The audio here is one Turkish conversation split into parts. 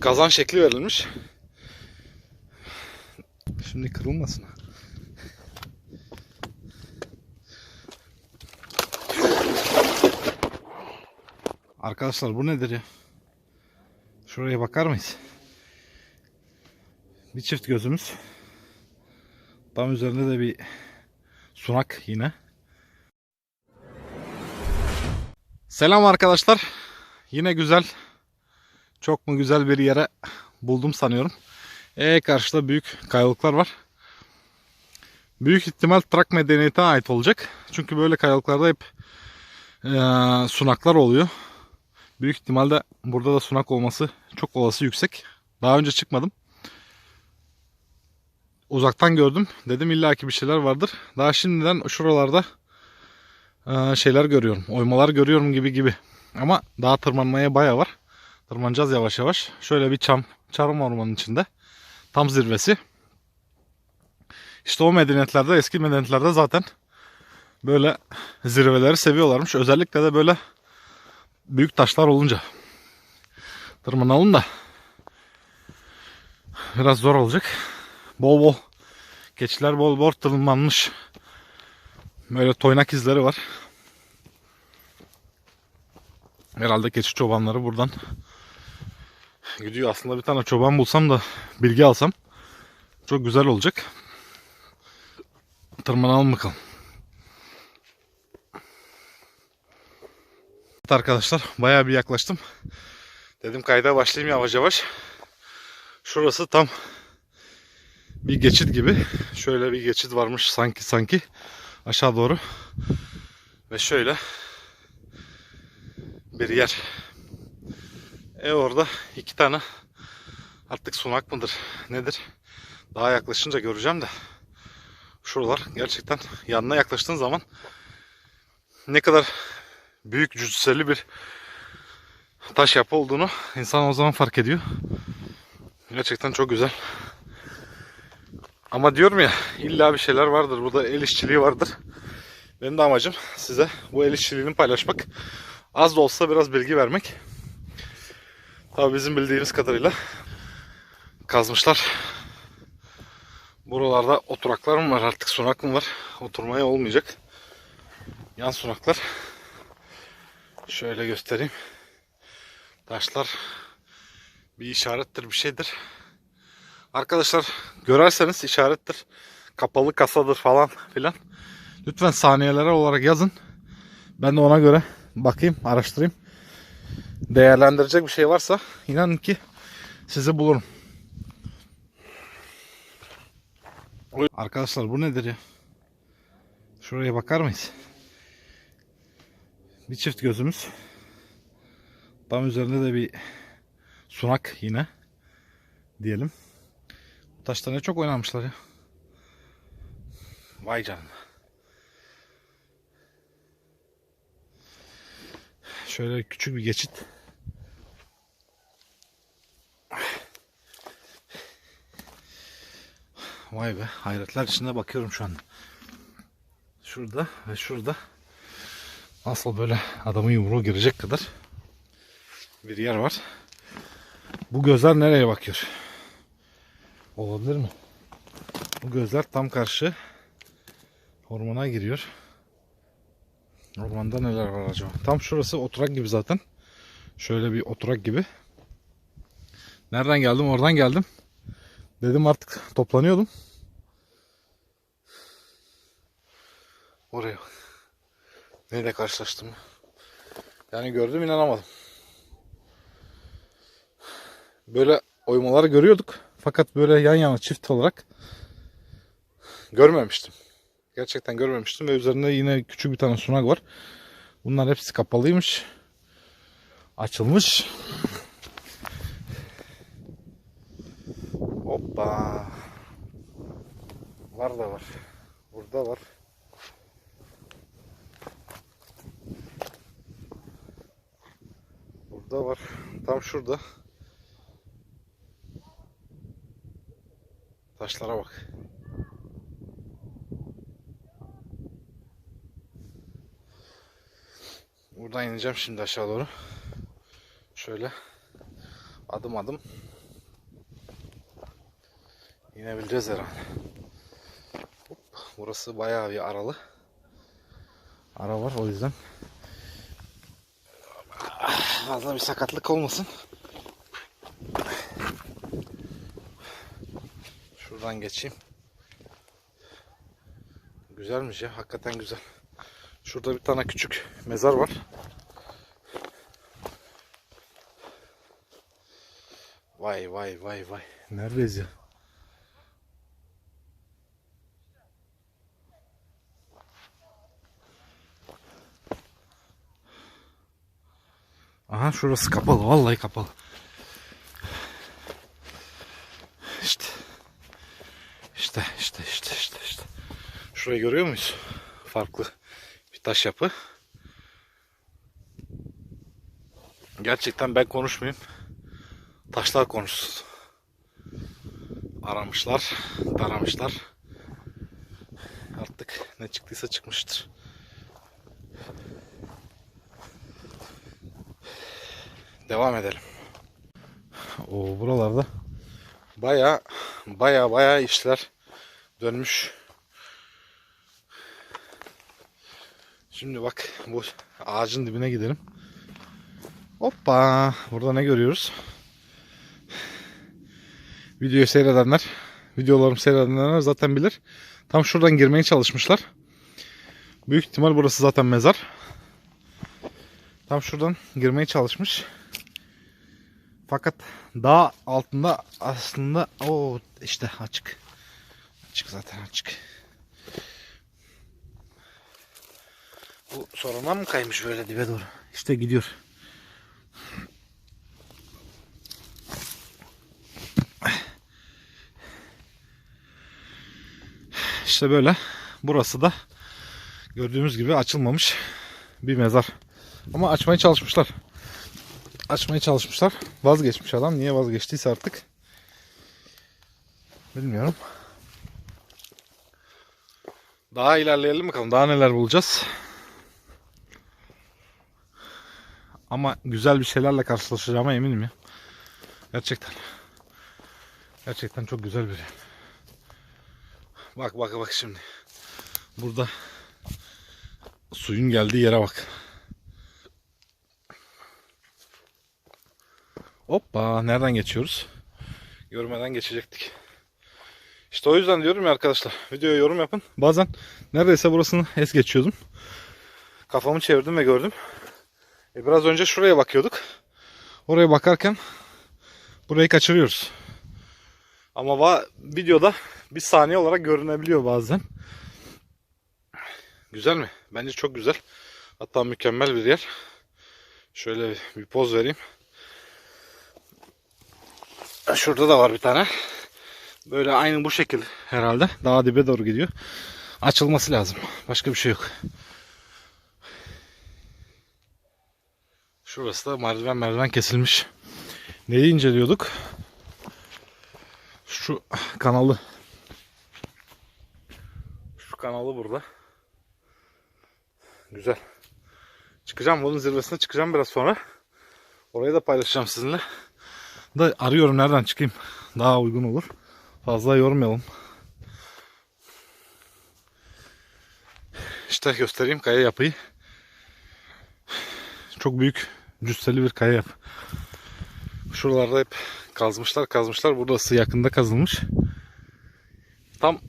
kazan şekli verilmiş. Şimdi kırılmasın. Arkadaşlar bu nedir ya? Şuraya bakar mıyız? Bir çift gözümüz. Tam üzerinde de bir sunak yine. Selam arkadaşlar. Yine güzel, çok mu güzel bir yere buldum sanıyorum. E karşıda büyük kayalıklar var. Büyük ihtimal Trak medeniyetine ait olacak. Çünkü böyle kayalıklarda hep e, sunaklar oluyor. Büyük ihtimalle burada da sunak olması çok olası yüksek. Daha önce çıkmadım. Uzaktan gördüm. Dedim illaki bir şeyler vardır. Daha şimdiden şuralarda e, şeyler görüyorum. Oymalar görüyorum gibi gibi. Ama daha tırmanmaya baya var. Tırmanacağız yavaş yavaş. Şöyle bir çam, çarım ormanın içinde. Tam zirvesi. İşte o medeniyetlerde, eski medeniyetlerde zaten böyle zirveleri seviyorlarmış. Özellikle de böyle büyük taşlar olunca. Tırmanalım da. Biraz zor olacak. Bol bol keçiler bol bol tırmanmış. Böyle toynak izleri var. Herhalde keçi çobanları buradan gidiyor. Aslında bir tane çoban bulsam da bilgi alsam çok güzel olacak. Tırmanalım bakalım. Evet arkadaşlar bayağı bir yaklaştım. Dedim kayda başlayayım yavaş yavaş. Şurası tam bir geçit gibi. Şöyle bir geçit varmış sanki sanki aşağı doğru. Ve şöyle bir yer. E orada iki tane artık sunak mıdır nedir? Daha yaklaşınca göreceğim de. Şuralar gerçekten yanına yaklaştığın zaman ne kadar büyük cüsseli bir taş yapı olduğunu insan o zaman fark ediyor. Gerçekten çok güzel. Ama diyorum ya illa bir şeyler vardır. Burada el işçiliği vardır. Benim de amacım size bu el işçiliğini paylaşmak. Az da olsa biraz bilgi vermek. Tabii bizim bildiğimiz kadarıyla kazmışlar. Buralarda oturaklar mı var artık sunak mı var? Oturmaya olmayacak. Yan sunaklar. Şöyle göstereyim. Taşlar bir işarettir bir şeydir. Arkadaşlar görerseniz işarettir. Kapalı kasadır falan filan. Lütfen saniyelere olarak yazın. Ben de ona göre bakayım, araştırayım. Değerlendirecek bir şey varsa inanın ki sizi bulurum. Arkadaşlar bu nedir ya? Şuraya bakar mıyız? Bir çift gözümüz. Tam üzerinde de bir sunak yine diyelim. Bu taşlar ne çok oynamışlar ya. Vay canına. Şöyle küçük bir geçit. Vay be hayretler içinde bakıyorum şu an. Şurada ve şurada nasıl böyle adamın yumruğu girecek kadar bir yer var. Bu gözler nereye bakıyor? Olabilir mi? Bu gözler tam karşı ormana giriyor. Ormanda neler var acaba? Tam şurası oturak gibi zaten. Şöyle bir oturak gibi. Nereden geldim? Oradan geldim. Dedim artık toplanıyordum. Oraya. Neyle karşılaştım? Yani gördüm inanamadım. Böyle oymaları görüyorduk. Fakat böyle yan yana çift olarak görmemiştim. Gerçekten görmemiştim ve üzerinde yine küçük bir tane sunak var. Bunlar hepsi kapalıymış. Açılmış. Hoppa. Var da var. Burada var. Burada var. Tam şurada. Taşlara bak. Buradan ineceğim şimdi aşağı doğru. Şöyle. Adım adım inebileceğiz herhalde. Hop, burası bayağı bir aralı. Ara var o yüzden. Fazla bir sakatlık olmasın. Şuradan geçeyim. Güzelmiş ya. Hakikaten güzel. Şurada bir tane küçük mezar var. Vay vay vay vay. Neredeyiz ya? Aha şurası kapalı. Vallahi kapalı. İşte. İşte işte işte işte işte. Şurayı görüyor muyuz? Farklı bir taş yapı. Gerçekten ben konuşmayayım. Taşlar konuşsun. Aramışlar, taramışlar. Artık ne çıktıysa çıkmıştır. Devam edelim. O buralarda baya baya baya işler dönmüş. Şimdi bak bu ağacın dibine gidelim. Hoppa! Burada ne görüyoruz? Videoyu seyredenler, videolarımı seyredenler zaten bilir. Tam şuradan girmeye çalışmışlar. Büyük ihtimal burası zaten mezar. Tam şuradan girmeye çalışmış. Fakat dağ altında aslında o işte açık. Açık zaten açık. Bu sonradan mı kaymış böyle dibe doğru? İşte gidiyor. İşte böyle. Burası da gördüğümüz gibi açılmamış bir mezar. Ama açmaya çalışmışlar. Açmaya çalışmışlar. Vazgeçmiş adam. Niye vazgeçtiyse artık. Bilmiyorum. Daha ilerleyelim bakalım. Daha neler bulacağız. Ama güzel bir şeylerle karşılaşacağıma eminim ya. Gerçekten. Gerçekten çok güzel bir yer. Bak bak bak şimdi. Burada suyun geldiği yere bak. Hoppa nereden geçiyoruz? Görmeden geçecektik. İşte o yüzden diyorum ya arkadaşlar. Videoya yorum yapın. Bazen neredeyse burasını es geçiyordum. Kafamı çevirdim ve gördüm. E biraz önce şuraya bakıyorduk. Oraya bakarken burayı kaçırıyoruz. Ama va videoda bir saniye olarak görünebiliyor bazen. Güzel mi? Bence çok güzel. Hatta mükemmel bir yer. Şöyle bir poz vereyim. Şurada da var bir tane. Böyle aynı bu şekil herhalde. Daha dibe doğru gidiyor. Açılması lazım. Başka bir şey yok. Şurası da merdiven merdiven kesilmiş. Neyi inceliyorduk? Şu kanalı. Şu kanalı burada. Güzel. Çıkacağım bunun zirvesine çıkacağım biraz sonra. Orayı da paylaşacağım sizinle. Da arıyorum nereden çıkayım. Daha uygun olur. Fazla yormayalım. İşte göstereyim kaya yapıyı. Çok büyük cüsseli bir kaya yapı. Şuralarda hep kazmışlar kazmışlar. Burası yakında kazılmış. Tam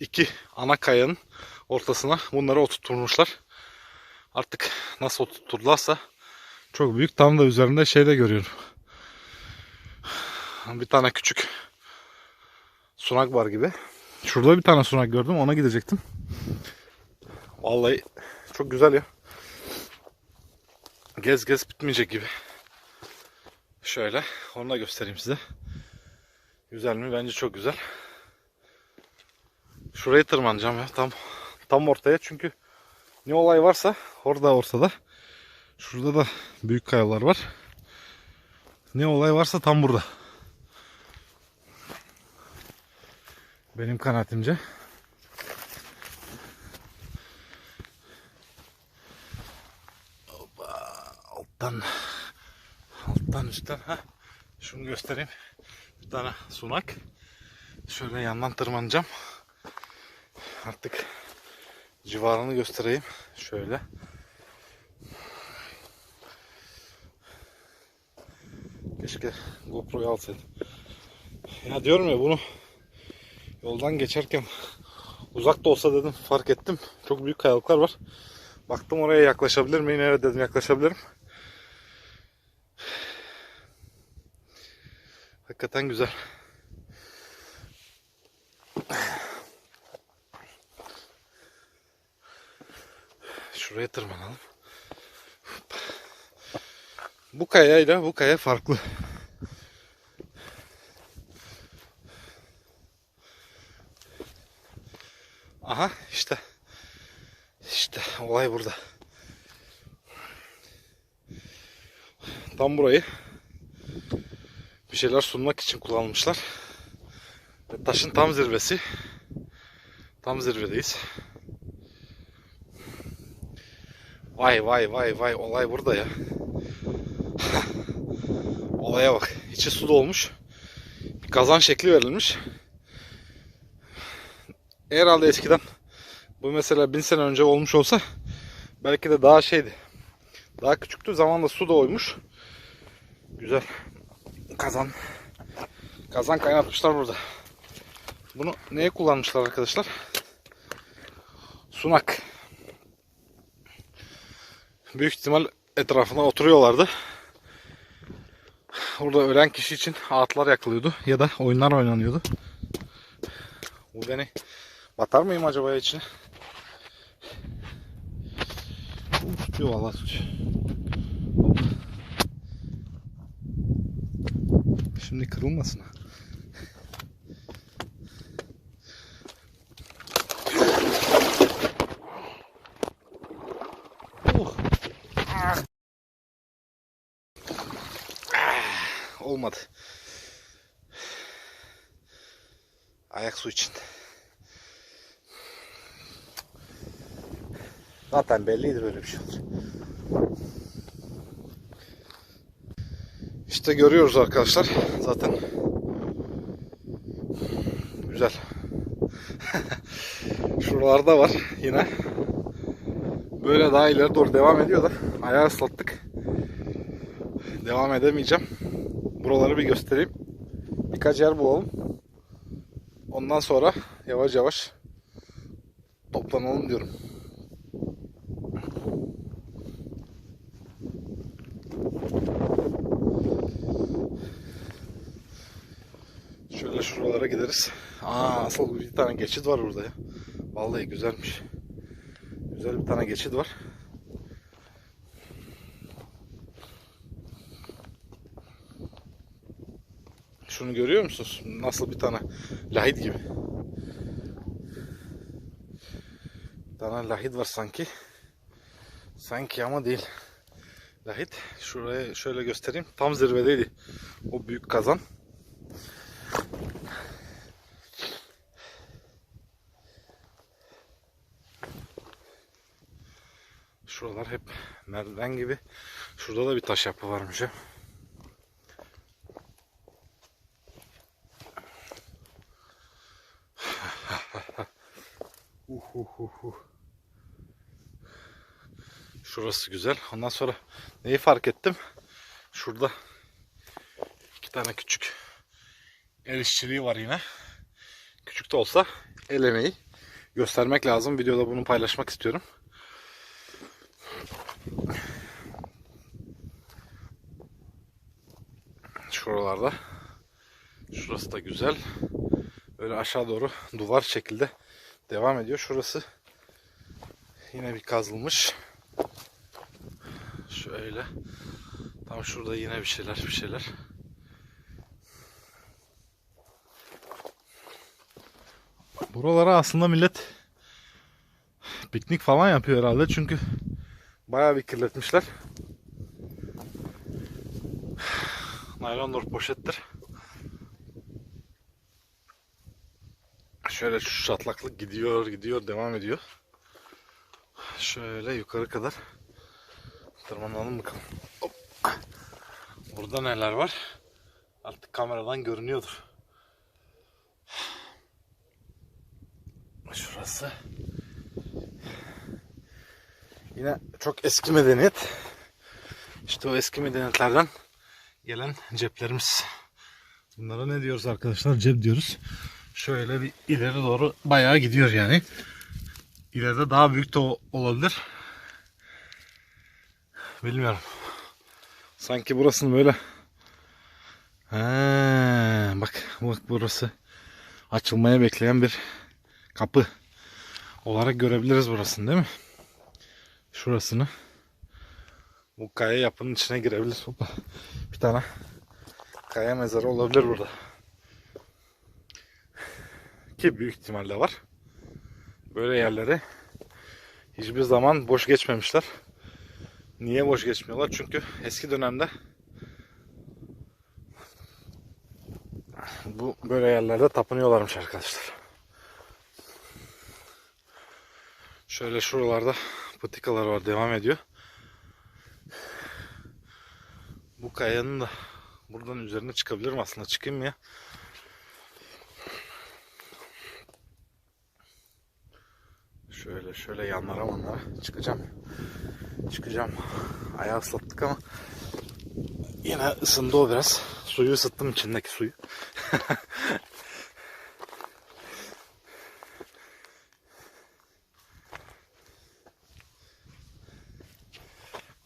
iki ana kayanın ortasına bunları oturtmuşlar. Artık nasıl oturturlarsa çok büyük. Tam da üzerinde şey de görüyorum. Bir tane küçük sunak var gibi. Şurada bir tane sunak gördüm. Ona gidecektim. Vallahi çok güzel ya. Gez gez bitmeyecek gibi. Şöyle onu da göstereyim size. Güzel mi? Bence çok güzel. Şurayı tırmanacağım ya. Tam tam ortaya çünkü ne olay varsa orada ortada. Şurada da büyük kayalar var. Ne olay varsa tam burada. Benim kanaatimce. Hoppa, alttan alttan üstten ha Şunu göstereyim. Bir tane sunak. Şöyle yandan tırmanacağım. Artık civarını göstereyim. Şöyle. Keşke GoPro'yu alsaydım. Ya diyorum ya bunu yoldan geçerken uzak da olsa dedim fark ettim. Çok büyük kayalıklar var. Baktım oraya yaklaşabilir miyim? Evet dedim yaklaşabilirim. Hakikaten güzel. Şuraya tırmanalım. Bu kayayla bu kaya farklı. Aha işte. İşte olay burada. Tam burayı bir şeyler sunmak için kullanmışlar. Ve taşın tam zirvesi. Tam zirvedeyiz. Vay vay vay vay olay burada ya. Olaya bak. İçi su dolmuş. Bir kazan şekli verilmiş. Herhalde eskiden bu mesela bin sene önce olmuş olsa belki de daha şeydi. Daha küçüktü. Zamanla su da oymuş. Güzel. Kazan. Kazan kaynatmışlar burada. Bunu neye kullanmışlar arkadaşlar? Sunak. Büyük ihtimal etrafına oturuyorlardı. Orada ölen kişi için ağıtlar yakılıyordu ya da oyunlar oynanıyordu. Bu beni batar mıyım acaba içine? Uf, tutuyor vallahi tutuyor. Hop. Şimdi kırılmasın. Oh. Ah. Ah, Olmadı. Ayak su için. Zaten belliydi böyle bir şey olur. İşte görüyoruz arkadaşlar. Zaten güzel. Şuralarda var yine. Böyle daha ileri doğru devam ediyor da ayağı ıslattık. Devam edemeyeceğim. Buraları bir göstereyim. Birkaç yer bulalım. Ondan sonra yavaş yavaş toplanalım diyorum. Şöyle şuralara gideriz. Aa asıl bir tane geçit var burada ya. Vallahi güzelmiş. Güzel bir tane geçit var. Şunu görüyor musunuz? Nasıl bir tane lahit gibi. Bir tane lahit var sanki. Sanki ama değil. Lahit. Şuraya şöyle göstereyim. Tam zirvedeydi. O büyük kazan. Şuralar hep merdiven gibi. Şurada da bir taş yapı varmış ya. Uhuhuhu. Şurası güzel. Ondan sonra neyi fark ettim? Şurada iki tane küçük el işçiliği var yine. Küçük de olsa el emeği göstermek lazım. Videoda bunu paylaşmak istiyorum. Şuralarda. Şurası güzel. Böyle aşağı doğru duvar şekilde devam ediyor. Şurası yine bir kazılmış. Şöyle. Tam şurada yine bir şeyler bir şeyler. Buralara aslında millet piknik falan yapıyor herhalde çünkü bayağı bir kirletmişler. Naylondur poşettir. Şöyle şu çatlaklık gidiyor gidiyor devam ediyor. Şöyle yukarı kadar tırmanalım bakalım. Hop. Burada neler var? Artık kameradan görünüyordur. Şurası. Yine çok eski medeniyet. İşte o eski medeniyetlerden gelen ceplerimiz. Bunlara ne diyoruz arkadaşlar? Cep diyoruz. Şöyle bir ileri doğru bayağı gidiyor yani. İleride daha büyük de olabilir. Bilmiyorum. Sanki burasını böyle Ha, bak bak burası açılmaya bekleyen bir kapı olarak görebiliriz burasını değil mi? Şurasını. Bu kaya yapının içine girebilir. Bir tane kaya mezarı olabilir burada. Ki büyük ihtimalle var. Böyle yerleri hiçbir zaman boş geçmemişler. Niye boş geçmiyorlar? Çünkü eski dönemde bu böyle yerlerde tapınıyorlarmış arkadaşlar. Şöyle şuralarda patikalar var devam ediyor. Bu kayanın da buradan üzerine çıkabilirim aslında çıkayım ya? Şöyle şöyle yanlara manlara çıkacağım. Çıkacağım. Ayağı ıslattık ama yine ısındı o biraz. Suyu ısıttım içindeki suyu.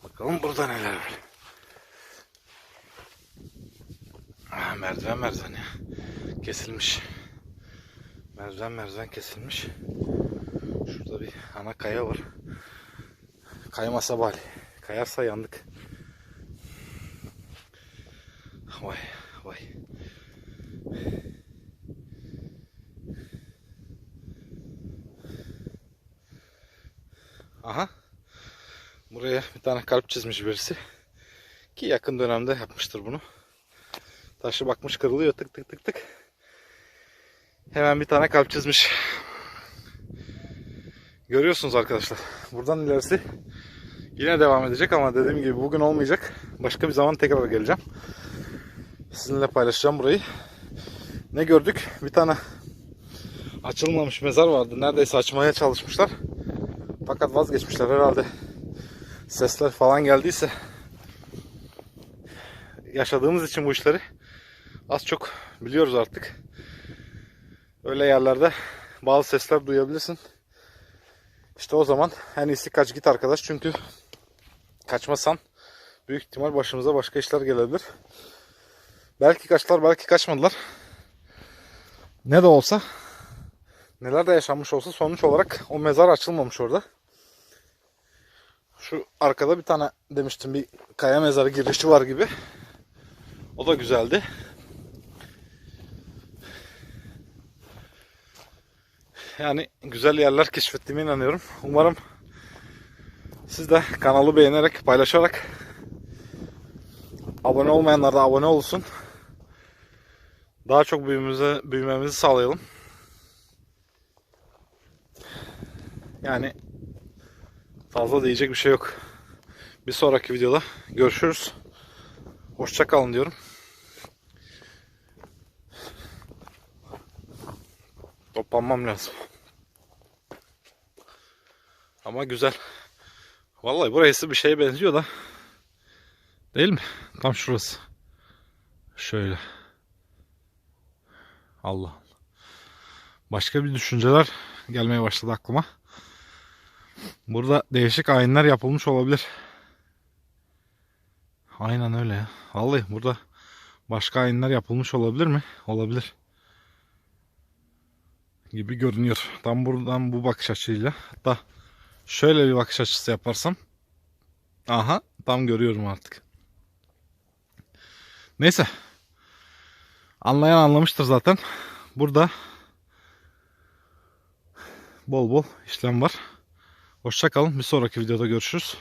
Bakalım burada neler var. Ah, merdiven merdiven ya. Kesilmiş. Merdiven merdiven kesilmiş. Şurada bir ana kaya var. Kaymasa bari. Kayarsa yandık. Vay vay. Aha. Buraya bir tane kalp çizmiş birisi. Ki yakın dönemde yapmıştır bunu. Taşı bakmış kırılıyor tık tık tık tık. Hemen bir tane kalp çizmiş. Görüyorsunuz arkadaşlar. Buradan ilerisi yine devam edecek ama dediğim gibi bugün olmayacak. Başka bir zaman tekrar geleceğim. Sizinle paylaşacağım burayı. Ne gördük? Bir tane açılmamış mezar vardı. Neredeyse açmaya çalışmışlar. Fakat vazgeçmişler herhalde. Sesler falan geldiyse yaşadığımız için bu işleri az çok biliyoruz artık. Öyle yerlerde bazı sesler duyabilirsin. İşte o zaman en iyisi kaç git arkadaş çünkü kaçmasan büyük ihtimal başımıza başka işler gelebilir. Belki kaçtılar belki kaçmadılar. Ne de olsa neler de yaşanmış olsa sonuç olarak o mezar açılmamış orada. Şu arkada bir tane demiştim bir kaya mezarı girişi var gibi. O da güzeldi. Yani güzel yerler keşfettiğime inanıyorum. Umarım siz de kanalı beğenerek, paylaşarak abone olmayanlar da abone olsun. Daha çok büyümemizi, büyümemizi sağlayalım. Yani fazla diyecek bir şey yok. Bir sonraki videoda görüşürüz. Hoşça kalın diyorum. Toplanmam lazım. Ama güzel. Vallahi burası bir şeye benziyor da. Değil mi? Tam şurası. Şöyle. Allah Allah. Başka bir düşünceler gelmeye başladı aklıma. Burada değişik ayinler yapılmış olabilir. Aynen öyle ya. Vallahi burada başka ayinler yapılmış olabilir mi? Olabilir. Gibi görünüyor. Tam buradan bu bakış açıyla. Hatta şöyle bir bakış açısı yaparsam. Aha tam görüyorum artık. Neyse. Anlayan anlamıştır zaten. Burada bol bol işlem var. Hoşça kalın. Bir sonraki videoda görüşürüz.